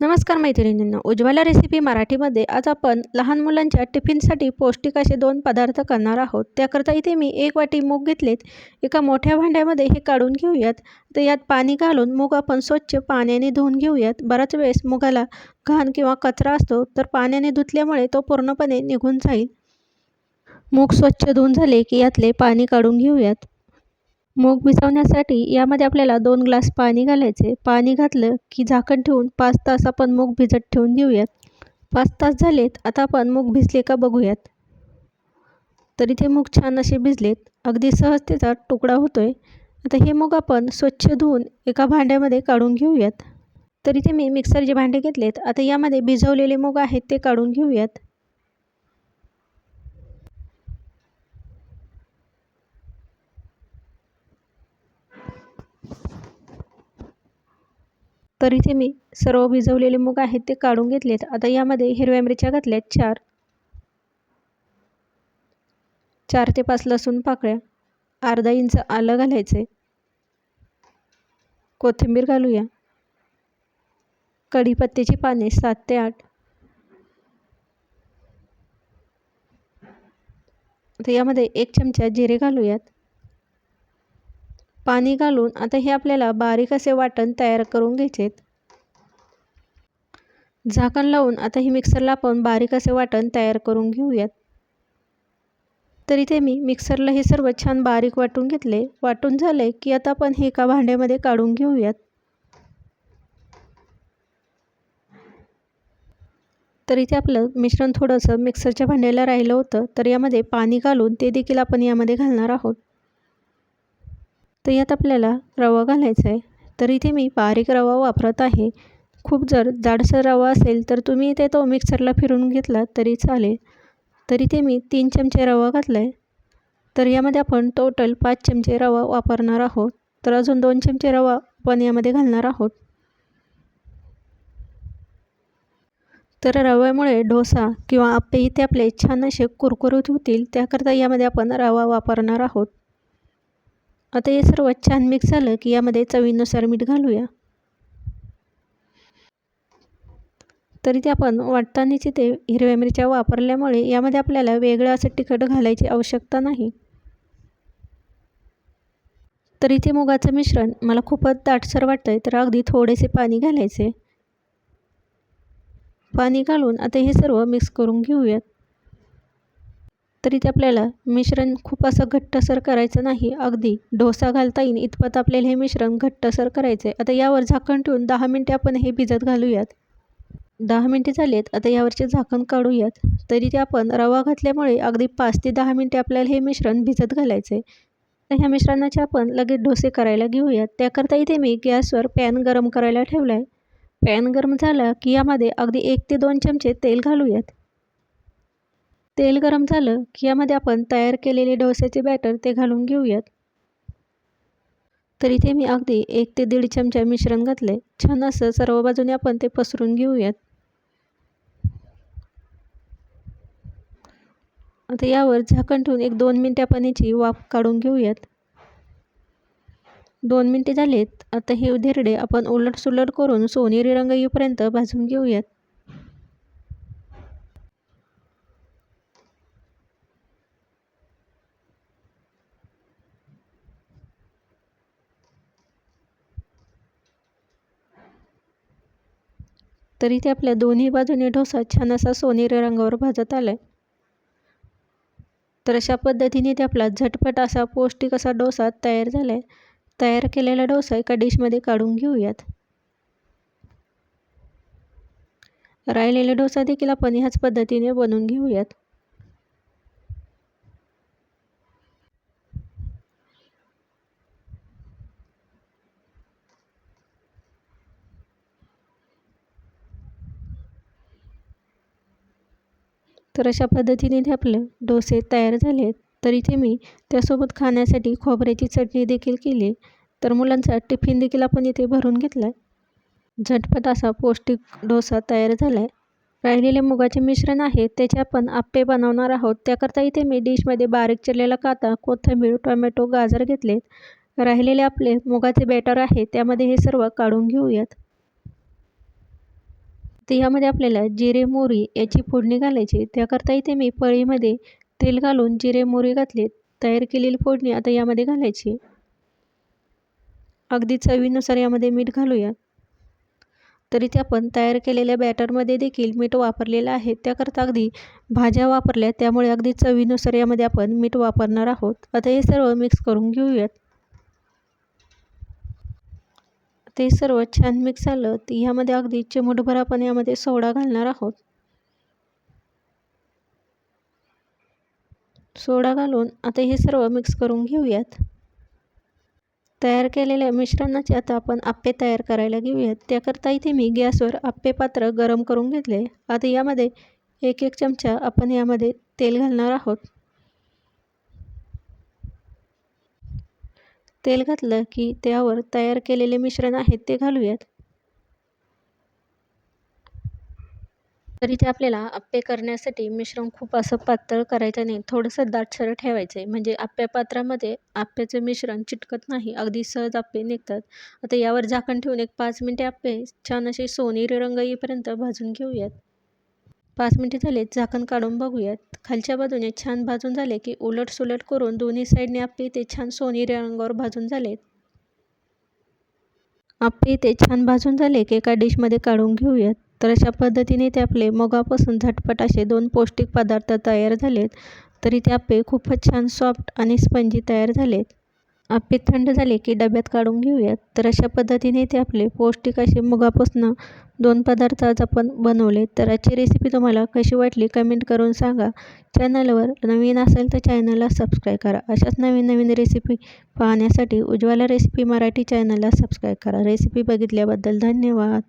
नमस्कार मैत्रिणींनो उज्ज्वला रेसिपी मराठीमध्ये आज आपण लहान मुलांच्या टिफिनसाठी पौष्टिक असे दोन पदार्थ करणार आहोत. त्याकरता इथे मी एक वाटी मूग घेतलेत. एका मोठ्या भांड्यामध्ये हे काढून घेऊयात. तर यात पाणी घालून मूग आपण स्वच्छ पाण्याने धुवून घेऊयात. बराच वेळेस मुगाला घाण किंवा कचरा असतो तर पाण्याने धुतल्यामुळे तो पूर्णपणे निघून जाईल. मूग स्वच्छ धुवून झाले की यातले पाणी काढून घेऊयात. मूग भिजवण्यासाठी यामध्ये आपल्याला दोन ग्लास पाणी घालायचे. पाणी घातलं की झाकण ठेवून पाच तास आपण मूग भिजत ठेवून देऊयात. पाच तास झालेत आता आपण मूग भिजले का बघूयात. तर इथे मूग छान असे भिजलेत. अगदी सहज त्याचा तुकडा होतोय. आता हे मूग आपण स्वच्छ धुवून एका भांड्यामध्ये काढून घेऊयात. तर इथे मी मिक्सरचे भांडे घेतलेत. आता यामध्ये भिजवलेले मूग आहेत ते काढून घेऊयात. तर इथे मी सर्व भिजवलेले मूग आहेत ते काढून घेतलेत. आता यामध्ये हिरव्या मिरच्या घातल्यात चार. चार ते पाच लसूण पाकळ्या अर्धा इंच आलं घालायचे कोथिंबीर घालूया. कढीपत्त्याची पाने सात ते आठ. आता यामध्ये एक चमचा जिरे घालूयात. पाणी घालून आता हे आपल्याला बारीक असे वाटण तयार करून घ्यायचेत. झाकण लावून आता हे मिक्सरला आपण बारीक असे वाटण तयार करून घेऊयात. तर इथे मी मिक्सरला हे सर्व छान बारीक वाटून घेतले. वाटून झाले की आता आपण हे एका भांड्यामध्ये काढून घेऊयात. तर इथे आपलं मिश्रण थोडंसं मिक्सरच्या भांड्याला राहिलं होतं तर यामध्ये पाणी घालून ते देखील आपण यामध्ये घालणार आहोत. तर यात आपल्याला रवा घालायचा आहे. तर इथे मी बारीक रवा वापरत आहे. खूप जर जाडसर रवा असेल तर तुम्ही इथे तो मिक्सरला फिरून घेतला तरी चालेल. तर इथे मी तीन चमचे रवा घातला आहे तर यामध्ये आपण टोटल पाच चमचे रवा वापरणार आहोत. तर अजून दोन चमचे रवा पण यामध्ये घालणार आहोत. तर रव्यामुळे डोसा किंवा आप्पे इथे आपले छान असे कुरकुरीत होतील. त्याकरता यामध्ये आपण रवा वापरणार आहोत. आता हे सर्व छान मिक्स झालं की यामध्ये चवीनुसार मीठ घालूया. तरी ते आपण वाटतानाच इथे हिरव्या मिरच्या वापरल्यामुळे यामध्ये आपल्याला वेगळं असं तिखट घालायची आवश्यकता नाही. तर इथे मुगाचं मिश्रण मला खूपच दाटसर वाटतं आहे तर अगदी थोडेसे पाणी घालायचे. पाणी घालून आता हे सर्व मिक्स करून घेऊयात. तरी ते आपल्याला मिश्रण खूप असं घट्टसर करायचं नाही. अगदी डोसा घालता येईल इतपत आपल्याला हे मिश्रण घट्टसर करायचं आहे आता यावर झाकण ठेवून दहा मिनटे आपण हे भिजत घालूयात. दहा मिनटे झालेत. आता यावरचे झाकण काढूयात. तरी ते आपण रवा घातल्यामुळे अगदी पाच ते दहा मिनटे आपल्याला हे मिश्रण भिजत घालायचं आहे तर ह्या मिश्रणाचे आपण लगेच डोसे करायला घेऊयात. त्याकरता इथे मी गॅसवर पॅन गरम करायला ठेवला आहे पॅन गरम झाला की यामध्ये अगदी एक ते दोन चमचे तेल घालूयात. तेल गरम झालं की यामध्ये आपण तयार केलेले डोस्याचे बॅटर ते घालून घेऊयात. तर इथे मी अगदी एक ते दीड चमचा मिश्रण घातले छान असं सर्व बाजूने आपण ते पसरून घेऊयात. आता यावर झाकण ठेवून एक दोन मिनटे आपण याची वाफ काढून घेऊयात. दोन मिनटे झालेत. आता हे उधेरडे आपण उलट सुलट करून सोनेरी रंग येईपर्यंत भाजून घेऊयात. तर इथे आपल्या दोन्ही बाजूने डोसा छान असा सोनेरी रंगावर भाजत आला. आहे तर अशा पद्धतीने ते आपला झटपट असा पौष्टिक असा डोसा तयार झाला. आहे तयार केलेला डोसा एका डिशमध्ये काढून घेऊयात. राहिलेला डोसा देखील आपण ह्याच पद्धतीने बनवून घेऊयात. तर अशा पद्धतीने ते आपलं डोसे तयार झाले आहेत तर इथे मी त्यासोबत खाण्यासाठी खोबऱ्याची चटणी देखील केली तर मुलांचा टिफिन देखील आपण इथे भरून घेतला आहे. झटपट असा पौष्टिक डोसा तयार झाला आहे. राहिलेले मुगाचे मिश्रण आहे त्याचे आपण आप्पे बनवणार आहोत. त्याकरता इथे मी डिशमध्ये बारीक चिरलेला कांदा कोथिंबीर टोमॅटो गाजर घेतलेत राहिलेले आपले मुगाचे बॅटर आहे त्यामध्ये हे सर्व काढून घेऊयात. तर यामध्ये आपल्याला जिरे मोहरी याची फोडणी घालायची. त्याकरता इथे मी पळीमध्ये तेल घालून जिरे मोहरी घातले. तयार केलेली फोडणी आता यामध्ये घालायची. अगदी चवीनुसार यामध्ये मीठ घालूया. तर इथे आपण तयार केलेल्या बॅटरमध्ये देखील मीठ वापरलेलं आहे. त्याकरता अगदी भाज्या वापरल्या त्यामुळे अगदी चवीनुसार यामध्ये आपण मीठ वापरणार आहोत. आता हे सर्व मिक्स करून घेऊयात. ते सर्व छान मिक्स झालं तर ह्यामध्ये अगदी चिमूटभर आपण यामध्ये सोडा घालणार आहोत. सोडा घालून आता हे सर्व मिक्स करून घेऊयात. तयार केलेल्या मिश्रणाचे आता आपण आप्पे तयार करायला घेऊयात. त्याकरता इथे मी गॅसवर आप्पे पात्र गरम करून घेतले. आता यामध्ये एक एक चमचा आपण यामध्ये तेल घालणार आहोत. तेल घातलं की त्यावर तयार केलेले मिश्रण आहे ते घालूयात. तर इथे आपल्याला आप्पे करण्यासाठी मिश्रण खूप असं पातळ करायचं नाही थोडंसं दाटसर ठेवायचं आहे म्हणजे आप्या पात्रामध्ये आप्याचं मिश्रण चिटकत नाही अगदी सहज आप्पे निघतात. आता यावर झाकण ठेवून एक पाच मिनटे आप्पे छान असे सोनेरी रंग येईपर्यंत भाजून घेऊयात. पाच मिनटे झाले झाकण काढून बघूयात. खालच्या बाजूने छान भाजून झाले की उलट सुलट करून दोन्ही साईडने आप्पे ते छान सोनेरी रंगावर भाजून झालेत. आप्पे ते छान भाजून झाले की एका डिशमध्ये काढून घेऊयात. तर अशा पद्धतीने ते आपले मगापासून झटपट असे दोन पौष्टिक पदार्थ तयार झालेत. तरी ते आप्पे खूपच छान सॉफ्ट आणि स्पंजी तयार झालेत. आपे थंड झाले की डब्यात काढून घेऊयात. तर अशा पद्धतीने ते आपले पौष्टिक असे मुगापासून दोन पदार्थ आज आपण बनवले. तर आजची रेसिपी तुम्हाला कशी वाटली कमेंट करून सांगा. चॅनलवर नवीन असेल तर चॅनलला सबस्क्राईब करा. अशाच नवीन नवीन रेसिपी पाहण्यासाठी उज्ज्वला रेसिपी मराठी चॅनलला सबस्क्राईब करा. रेसिपी बघितल्याबद्दल धन्यवाद.